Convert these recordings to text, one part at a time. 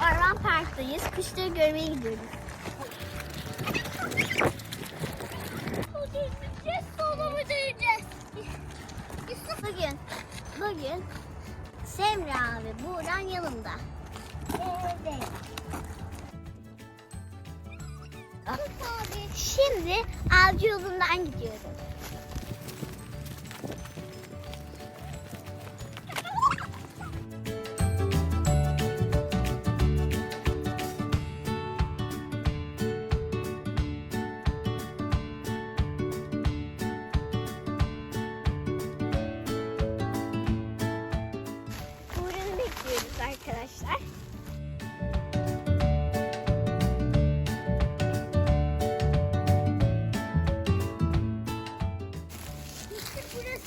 Orman Park'tayız. Kuşları görmeye gidiyoruz. Bugün bugün, Semra ve Buğran yanımda. Evet. Şimdi avcı yolundan gidiyorum.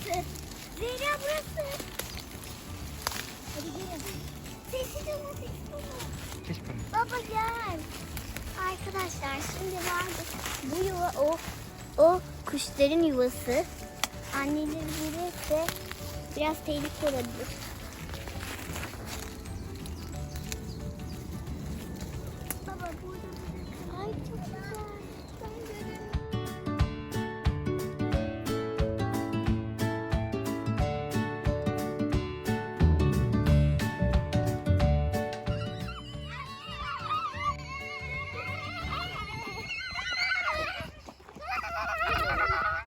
Burası. Zehra burası. Hadi gelin. Sessiz olun, sessiz olun. Geç bana. Baba gel. Arkadaşlar şimdi vardı. Bu yuva o o kuşların yuvası. Anneleri gelirse biraz tehlikeli olabilir. Baba burada Ay çok güzel.